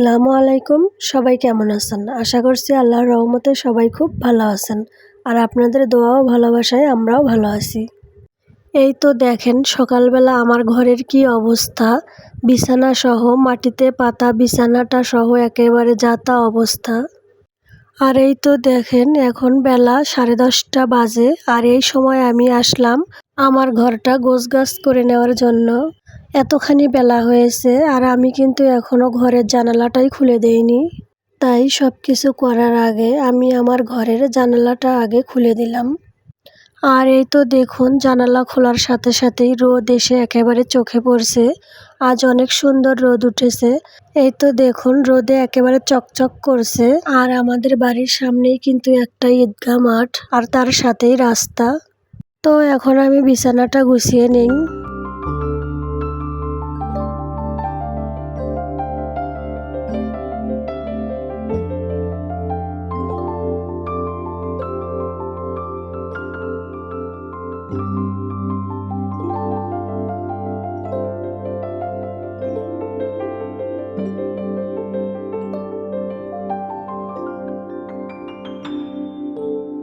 আসসালামু আলাইকুম। সবাই কেমন আছেন? আশা করছি আল্লাহর রহমতে সবাই খুব ভালো আছেন। আর আপনাদের দোয়াও ভালোবাসায় আমরাও ভালো আছি। এই তো দেখেন, সকালবেলা আমার ঘরের কি অবস্থা। বিছানা সহ, মাটিতে পাতা, বিছানাটা সহ একেবারে যাতা অবস্থা। আর এই তো দেখেন, এখন বেলা সাড়ে দশটা বাজে। আর এই সময় আমি আসলাম আমার ঘরটা গোছগাছ করে নেওয়ার জন্য। এতখানি বেলা হয়েছে আর আমি কিন্তু এখনও ঘরের জানালাটাই খুলে দেইনি। তাই সব কিছু করার আগে আমি আমার ঘরের জানালাটা আগে খুলে দিলাম। আর এই তো দেখুন, জানালা খোলার সাথে সাথেই রোদ এসে একেবারে চোখে পড়ছে। আজ অনেক সুন্দর রোদ উঠেছে। এই তো দেখুন, রোদে একেবারে চকচক করছে। আর আমাদের বাড়ির সামনেই কিন্তু একটা ঈদগাহ মাঠ আর তার সাথেই রাস্তা। তো এখন আমি বিছানাটা গুছিয়ে নিই।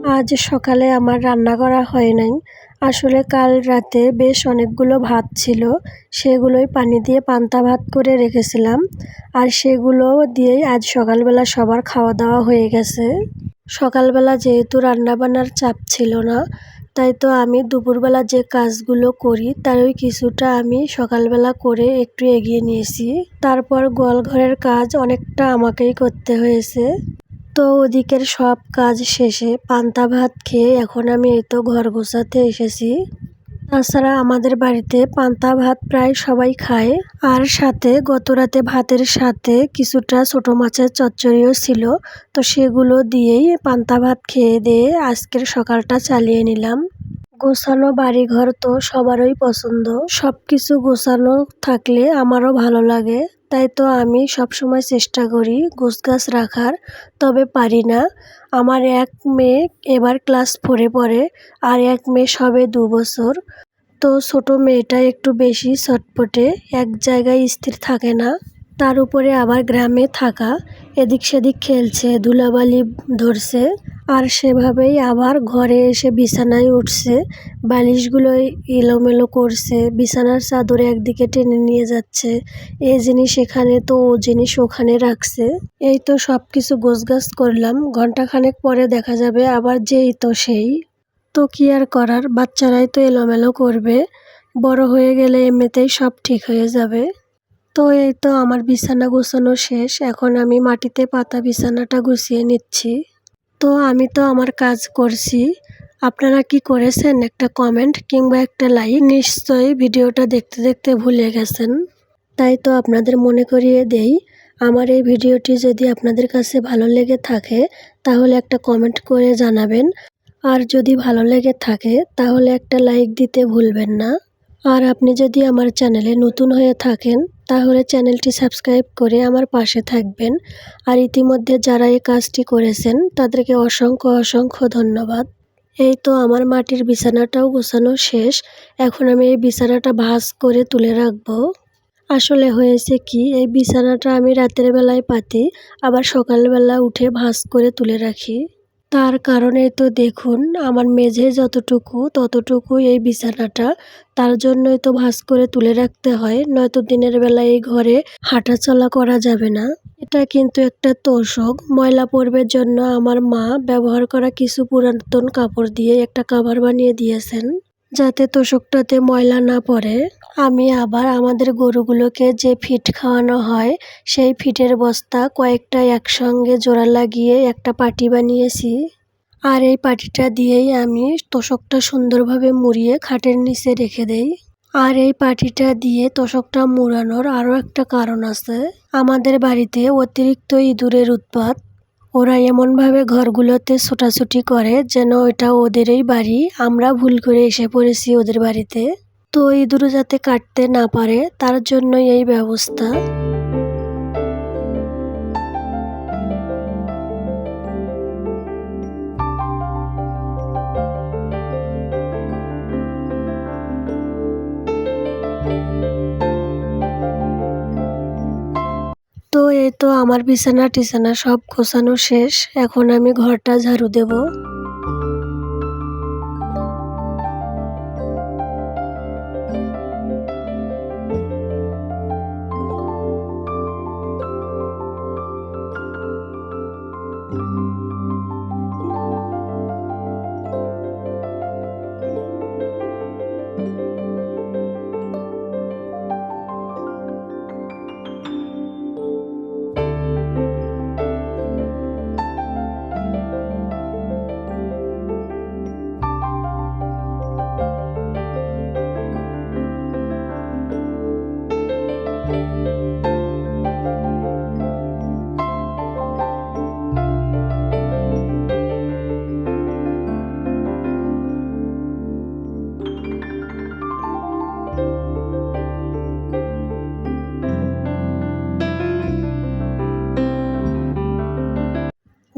আজ সকালে আমার রান্না করা হয় নাই। আসলে কাল রাতে বেশ অনেকগুলো ভাত ছিল, সেগুলোই পানি দিয়ে পান্তা ভাত করে রেখেছিলাম। আর সেগুলো দিয়েই আজ সকালবেলা সবার খাওয়া দাওয়া হয়ে গেছে। সকালবেলা যেহেতু রান্নাবান্নার চাপ ছিল না, তাই তো আমি দুপুরবেলা যে কাজগুলো করি তারই কিছুটা আমি সকালবেলা করে একটু এগিয়ে নিয়েছি। তারপর গোয়ালঘরের কাজ অনেকটা আমাকেই করতে হয়েছে। তো ওদিকের সব কাজ শেষে পান্তা ভাত খেয়ে এখন আমি এই তো ঘর গোছাতে এসেছি। তাছাড়া আমাদের বাড়িতে পান্তা ভাত প্রায় সবাই খায়। আর সাথে গত রাতে ভাতের সাথে কিছুটা ছোট মাছের চচ্চড়িও ছিল। তো সেগুলো দিয়েই পান্তা ভাত খেয়ে দিয়ে আজকের সকালটা চালিয়ে নিলাম। গোছানো বাড়িঘর তো সবারই পছন্দ। সব কিছু গোছানো থাকলে আমারও ভালো লাগে। তাই তো আমি সবসময় চেষ্টা করি গোছ গাছ রাখার, তবে পারি না। আমার এক মেয়ে এবার ক্লাস ফোরে পড়ে, আর এক মেয়ে সবে দু বছর। তো ছোটো মেয়েটা একটু বেশি ছটপটে, এক জায়গায় স্থির থাকে না। তার উপরে আবার গ্রামে থাকা, এদিক সেদিক খেলছে, ধুলাবালি ধরছে, আর সেভাবেই আবার ঘরে এসে বিছানায় উঠছে, বালিশগুলো এলোমেলো করছে, বিছানার চাদরে একদিকে টেনে নিয়ে যাচ্ছে, এ জিনিস এখানে তো ও জিনিস ওখানে রাখছে। এই তো সব কিছু গোছগাছ করলাম ঘন্টাখানেক পরে দেখা যাবে আবার যেই তো সেই। তো কি আর করার, বাচ্চারাই তো এলোমেলো করবে, বড় হয়ে গেলে এমনিতেই সব ঠিক হয়ে যাবে। তো এই তো আমার বিছানা গুছানো শেষ। এখন আমি মাটিতে পাতা বিছানাটা গুছিয়ে নিচ্ছি। তো আমি তো আমার কাজ করছি। আপনারা কি করেছেন একটা কমেন্ট কিংবা একটা লাইক? নিশ্চয়ই ভিডিওটা দেখতে দেখতে ভুলে গেছেন। তাই তো আপনাদের মনে করিয়ে দেই, আমার এই ভিডিওটি যদি আপনাদের কাছে ভালো লেগে থাকে, তাহলে একটা কমেন্ট করে জানাবেন। আর যদি ভালো লেগে থাকে, তাহলে একটা লাইক দিতে ভুলবেন না। আর আপনি যদি আমার চ্যানেলে নতুন হয়ে থাকেন, তাহলে চ্যানেলটি সাবস্ক্রাইব করে আমার পাশে থাকবেন। আর ইতিমধ্যে যারা এই কাজটি করেছেন, তাদেরকে অসংখ্য অসংখ্য ধন্যবাদ। এই তো আমার মাটির বিছানাটাও গোছানো শেষ। এখন আমি এই বিছানাটা ভাজ করে তুলে রাখব। আসলে হয়েছে কি, এই বিছানাটা আমি রাতের বেলায় পাতি, আবার সকালবেলা উঠে ভাজ করে তুলে রাখি। তার কারণে তো দেখুন, আমার মেঝে যতটুকু ততটুকু এই বিছানাটা। তার জন্যই তো ভাস করে তুলে রাখতে হয়, নয়তো দিনের বেলা এই ঘরে হাঁটাচলা করা যাবে না। এটা কিন্তু একটা তোষক। ময়লা পর্বের জন্য আমার মা ব্যবহার করা কিছু পুরাতন কাপড় দিয়ে একটা কাভার বানিয়ে দিয়েছেন। যাতে তোষকটাতে ময়লা না পড়ে, আমি আবার আমাদের গরুগুলোকে যে ফিট খাওয়ানো হয়, সেই ফিটের বস্তা কয়েকটা একসঙ্গে জোড়া লাগিয়ে একটা পাটি বানিয়েছি। আর এই পাটিটা দিয়েই আমি তোষকটা সুন্দরভাবে মুড়িয়ে খাটের নিচে রেখে দেই। আর এই পাটিটা দিয়ে তোষকটা মুড়ানোর আরও একটা কারণ আছে। আমাদের বাড়িতে অতিরিক্ত ইঁদুরের উৎপাত ওরা এমনভাবে ঘরগুলোতে ছোটাছুটি করে যেন ওটা ওদেরই বাড়ি। আমরা ভুল করে এসে পড়েছি ওদের বাড়িতে। তো ইঁদুর যাতে কাটতে না পারে, তার জন্যই এই ব্যবস্থা। তো আমার বিছানা টিছানা সব গোছানো শেষ। এখন আমি ঘরটা ঝাড়ু দেব।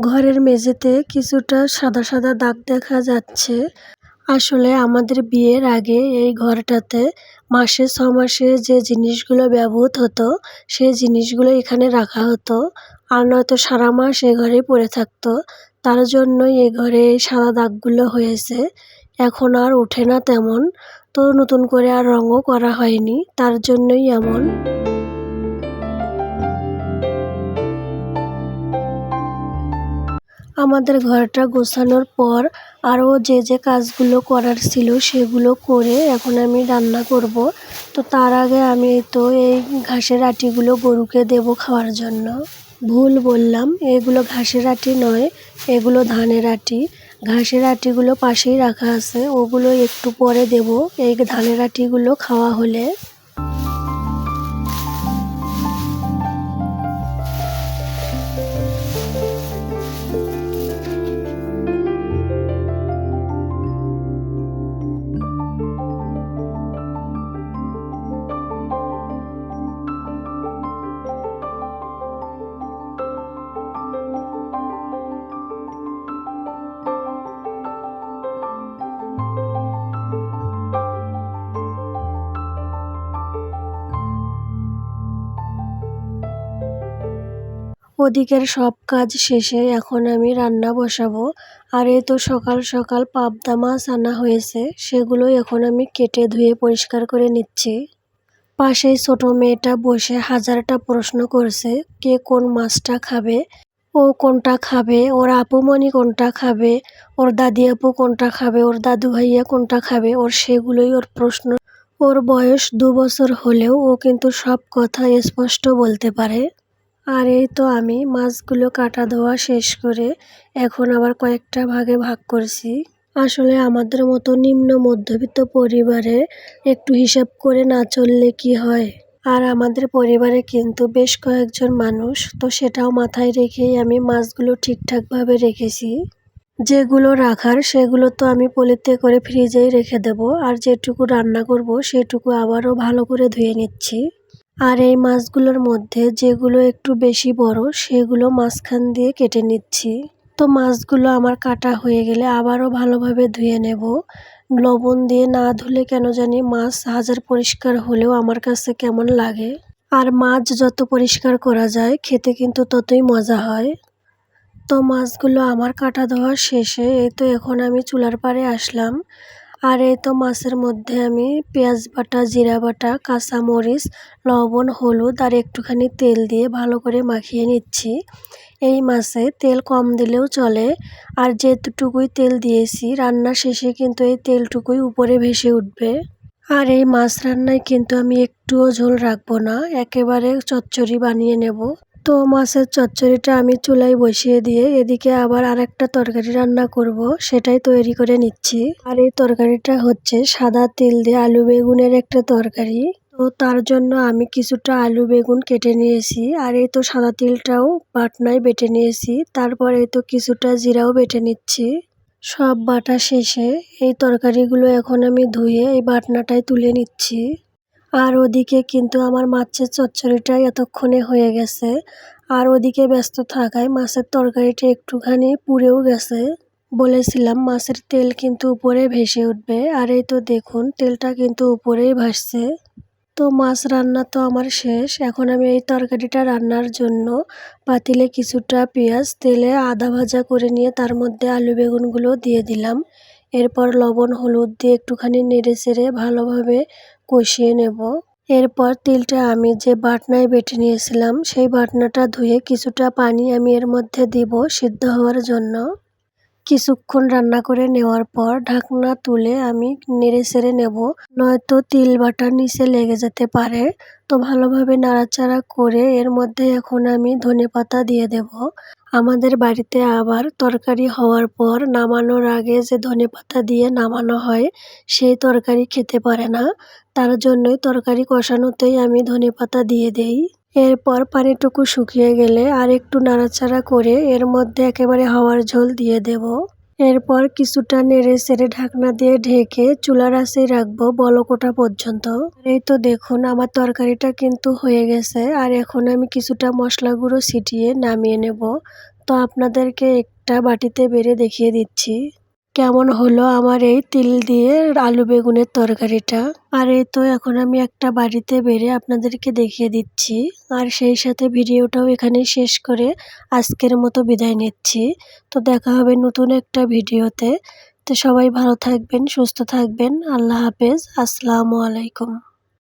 ঘরের মেঝেতে কিছুটা সাদা সাদা দাগ দেখা যাচ্ছে। আসলে আমাদের বিয়ের আগে এই ঘরটাতে মাসে ছ মাসে যে জিনিসগুলো ব্যবহৃত হতো, সেই জিনিসগুলো এখানে রাখা হতো। আর নয়তো সারা মাস এ ঘরে পড়ে থাকতো। তার জন্যই এ ঘরে সাদা দাগগুলো হয়েছে। এখন আর ওঠে না তেমন। তো নতুন করে আর রঙও করা হয়নি। তার জন্যই এমন। আমাদের ঘরটা গোছানোর পর আরও যে যে কাজগুলো করার ছিল সেগুলো করে এখন আমি রান্না করব। তো তার আগে আমি তো এই ঘাসের আটিগুলো গরুকে দেব খাওয়ার জন্য। ভুল বললাম, এগুলো ঘাসের আটি নয়, এগুলো ধানের আটি। ঘাসের আটিগুলো পাশেই রাখা আছে, ওগুলো একটু পরে দেব। এই ধানের আটিগুলো খাওয়া হলে। ওদিকের সব কাজ শেষে এখন আমি রান্না বসাবো। আর এ তো সকাল সকাল পাবদা মাছ আনা হয়েছে সেগুলো এখন আমি কেটে ধুয়ে পরিষ্কার করে নিচ্ছি। পাশেই ছোট মেয়েটা বসে হাজারটা প্রশ্ন করছে, কে কোন মাছটা খাবে, ও কোনটা খাবে, ওর আপুমণি কোনটা খাবে, ওর দাদি আপু কোনটা খাবে, ওর দাদু ভাইয়া কোনটা খাবে, ওর সেগুলোই ওর প্রশ্ন। ওর বয়স দু বছর হলেও ও কিন্তু সব কথা স্পষ্ট বলতে পারে। আর এই তো আমি মাছগুলো কাটা ধোয়া শেষ করে এখন আবার কয়েকটা ভাগে ভাগ করছি। আসলে আমাদের মতো নিম্ন মধ্যবিত্ত পরিবারে একটু হিসাব করে না চললে কি হয়? আর আমাদের পরিবারে কিন্তু বেশ কয়েকজন মানুষ, তো সেটাও মাথায় রেখেই আমি মাছগুলো ঠিকঠাকভাবে রেখেছি। যেগুলো রাখার সেগুলো তো আমি পলিতে করে ফ্রিজেই রেখে দেব, আর যেটুকু রান্না করব সেটুকু আবারও ভালো করে ধুয়ে নিচ্ছি। আর এই মাছগুলোর মধ্যে যেগুলো একটু বেশি বড়, সেগুলো মাঝখান দিয়ে কেটে নিচ্ছি। তো মাছগুলো আমার কাটা হয়ে গেলে আবারও ভালোভাবে ধুয়ে নেব। লবণ দিয়ে না ধুলে কেন জানি মাছ হাজার পরিষ্কার হলেও আমার কাছে কেমন লাগে। আর মাছ যত পরিষ্কার করা যায়, খেতে কিন্তু ততই মজা হয়। তো মাছগুলো আমার কাটা ধোয়া শেষে, এই তো এখন আমি চুলার পাড়ে আসলাম। আর এই তো মাছের মধ্যে আমি পেঁয়াজ বাটা, জিরা বাটা কাঁচামরিচ লবণ, হলুদ আর একটুখানি তেল দিয়ে ভালো করে মাখিয়ে নিচ্ছি। এই মাছে তেল কম দিলেও চলে। আর যেটুকুই তেল দিয়েছি, রান্না শেষে কিন্তু এই তেলটুকুই উপরে ভেসে উঠবে। আর এই মাছ রান্নায় কিন্তু আমি একটুও ঝোল রাখব না, একেবারে চচ্চড়ি বানিয়ে নেব। তো মাছের চচ্চড়িটা আমি চুলায় বসিয়ে দিয়ে এদিকে আবার আরেকটা তরকারি রান্না করব, সেটাই তৈরি করে নিচ্ছি। আর এই তরকারিটা হচ্ছে সাদা তেল দিয়ে আলু বেগুনের একটা তরকারি। তো তার জন্য আমি কিছুটা আলু বেগুন কেটে নিয়েছি, আর এই তো সাদা তিলটাও বাটনায় বেটে নিয়েছি, তারপর তো কিছুটা জিরাও বেটে নিচ্ছি। সব বাটা শেষে এই তরকারিগুলো এখন আমি ধুয়ে এই বাটনাটায় তুলে নিচ্ছি। আর ওদিকে কিন্তু আমার মাছের চচ্চড়িটা এতক্ষণে হয়ে গেছে। আর ওদিকে ব্যস্ত থাকায় মাছের তরকারিটা একটুখানি পুড়েও গেছে বলেছিলাম, মাছের তেল কিন্তু উপরে ভেসে উঠবে। আর এই তো দেখুন, তেলটা কিন্তু উপরেই ভাসছে। তো মাছ রান্না তো আমার শেষ। এখন আমি এই তরকারিটা রান্নার জন্য পাতিলে কিছুটা পেঁয়াজ, তেলে আদা ভাজা করে নিয়ে তার মধ্যে আলু বেগুনগুলো দিয়ে দিলাম। এরপর লবণ, হলুদ দিয়ে একটুখানি নেড়ে চেড়ে ভালোভাবে কষিয়ে নেব। এরপর তিলটা আমি যে বাটনায় বেটে নিয়েছিলাম, সেই বাটনাটা ধুয়ে কিছুটা পানি আমি এর মধ্যে দিব সিদ্ধ হওয়ার জন্য। কিছুক্ষণ রান্না করে নেওয়ার পর ঢাকনা তুলে আমি নেড়ে চেড়ে নেব। নয়তো তিল বাটা নিচে লেগে যেতে পারে। তো ভালোভাবে নাড়াচাড়া করে এর মধ্যে এখন আমি ধনে পাতা দিয়ে দেব। আমাদের বাড়িতে আবার তরকারি হওয়ার পর নামানোর আগে যে ধনে পাতা দিয়ে নামানো হয়, সেই তরকারি খেতে পারে না। তার জন্যই তরকারি কষানোতেই আমি ধনে পাতা দিয়ে দেই। এরপর পানিটুকু শুকিয়ে গেলে আর একটু নাড়াচাড়া করে এর মধ্যে একেবারে হাওয়ার ঝোল দিয়ে দেব। এরপর কিছুটা নেড়ে সেড়ে ঢাকনা দিয়ে ঢেকে চুলার আঁচেই রাখব বলকোটা পর্যন্ত। এই তো দেখুন, আমার তরকারিটা কিন্তু হয়ে গেছে। আর এখন আমি কিছুটা মশলা গুঁড়ো ছিটিয়ে নামিয়ে নেব। তো আপনাদেরকে একটা বাটিতে বেড়ে দেখিয়ে দিচ্ছি। কেমন হলো আমার এই তিল দিয়ে আলু বেগুনের তরকারিটা? আর এই তো এখন আমি একটা বাড়িতে বেড়ে আপনাদেরকে দেখিয়ে দিচ্ছি। আর সেই সাথে ভিডিওটাও এখানে শেষ করে আজকের মতো বিদায় নিচ্ছি। তো দেখা হবে নতুন একটা ভিডিওতে। তো সবাই ভালো থাকবেন, সুস্থ থাকবেন। আল্লাহ হাফেজ। আসসালামু আলাইকুম।